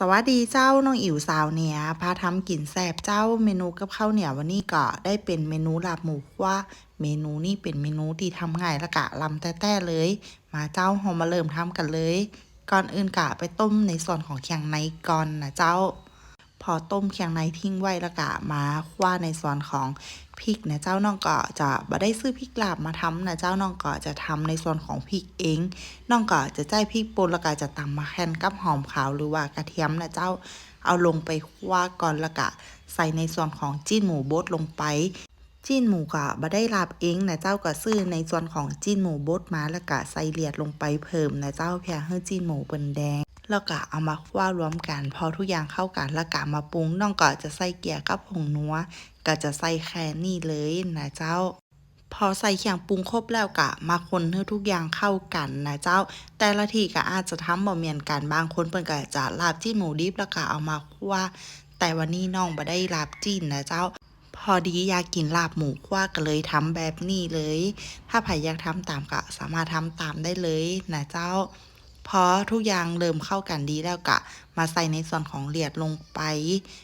สวัสดีเจ้าน้องอิ๋วสาวเหนียพาทำกินแซ่บเจ้าเมนูกับข้าวเหนียววันนี้ก็ได้เป็นเมนูลาบหมูว่าเมนูนี้เป็นเมนูที่ทำง่ายละกะลำแต่แต่เลย มาเจ้าหอมมาเริ่มทำกันเลย ก่อนอื่นกะไปต้มในส่วนของเคียงในก่อนนะเจ้า พอต้มเคียงในทิ้งไว้ล้วกะมาคว้าในส่วนของพริกนะเจ้าน้องก็จะบ่ได้ซื้อพริกลาบมาทำนะเจ้าน้องก็จะทำในส่วนของพริกเองน้องก็จะใจพริกป่นล้วก็จะตำมาแคนกับหอมขาวหรือว่ากระเทียมนะเจ้าเอาลงไปคั่วก่อนล้วก็ใส่ในส่วนของจิ้นหมูบดลงไปจิ้นหมูก็บ่ได้ลาบเองนะเจ้าก็ซื้อในส่วนของจิ้นหมูบดมาแล้วก็ใส่เลียดลงไปเพิ่มนะเจ้าเพื่อให้จิ้นหมูเป็นแดง แล้วก็เอามาคั่วรวมกัน พอทุกอย่างเข้ากันแล้วก็มาปรุงน้องก็จะใส่เกี๊ยกับผงนัวก็จะใส่แค่นี้เลยนะเจ้า พอใส่เคียงปรุงครบแล้วกะ มาคนให้ทุกอย่างเข้ากันนะเจ้า แต่ละทีก็อาจจะทำบ่เหมือนกันบางคนเพิ่นก็จะลาบจิ้นหมูดิบแล้วก็เอามาคั่วแต่วันนี้น้องบ่ได้ลาบจิ้นนะเจ้าพอดีอยากกินลาบหมูคั่วก็เลยทำแบบนี้เลย ถ้าใครอยากทำตามก็สามารถทำตามได้เลยนะเจ้า พอทุกอย่างเริ่มเข้ากันดีแล้วกะ มาใส่ในส่วนของเหลียดลงไป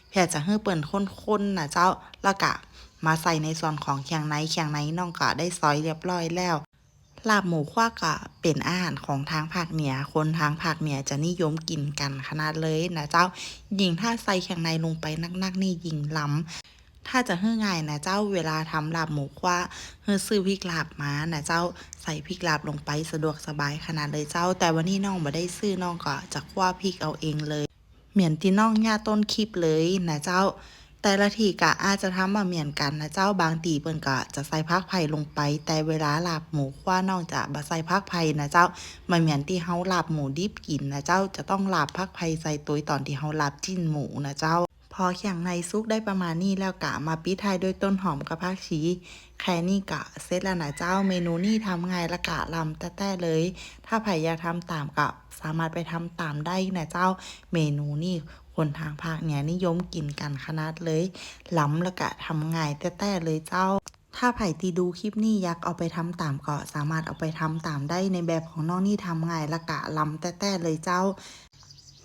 เพื่อจะให้เปิ่นข้นๆนะเจ้าแล้วกะ มาใส่ในส่วนของเคียงในเคียงในน้องกะได้ซอยเรียบร้อยแล้วลาบหมูคั่วกะเป็นอาหารของทางภาคเหนือคนทางภาคเหนือจะนิยมกินกันขนาดเลยนะเจ้า ยิ่งถ้าใส่เคียงในลงไปนักๆนี่ยิ่งล้ำ ถ้าจะให้ง่ายนะเจ้าเวลาทำลาบหมูคั่วเฮ้อซื้อพริกลาบมานะเจ้าใส่พริกลาบลงไปสะดวกสบายขนาดเลยเจ้า แต่วันนี้น้องบ่ได้ซื้อน้องก็จะคั่วพริกเอาเองเลย เหมือนที่น้องย่าต้นคลิปเลยนะเจ้า แต่ละทีกะอาจจะทำมาเหมือนกันนะเจ้าบางตีเปิ้นก็จะใส่ผักไผ่ลงไป แต่เวลาลาบหมูคว้าน้องจะบ่ใส่ผักไผ่นะเจ้ามันเหมือนที่เฮาลาบหมูดิบกินนะเจ้าจะต้องลาบผักไผ่ใส่ตัวตอนที่เฮาลาบจิ้นหมูนะเจ้า พอเคียงในซุกได้ประมาณนี้แล้วกะมาปิดท้ายด้วยต้นหอมกับผักชี แค่นี้กะเสร็จแล้วนะเจ้าเมนูนี้ทำไงละกะลำแต่ๆเลย ถ้าใครอยากทำตามก็สามารถไปทำตามได้นะเจ้าเมนูนี่คนทางภาคเนี่ยนิยมกินกันขนาดเลยล้ำแล้วก็ทำง่ายแต่เลยเจ้าถ้าไผ่ตีดูคลิปนี้อยากเอาไปทำตามก็สามารถเอาไปทำตามได้ในแบบของน้องนี่ทำง่ายละกะล้ำแต่ๆเลยเจ้า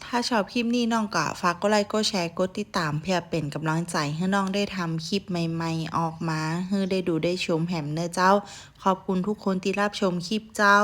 ถ้าชอบคลิปนี้น้องก็ฝากกดไลค์กดแชร์กดติดตามเพื่อเป็นกำลังใจให้น้องได้ทำคลิปใหม่ๆออกมาให้ได้ดูได้ชมแหมเนอเจ้า ขอบคุณทุกคนที่รับชมคลิปเจ้า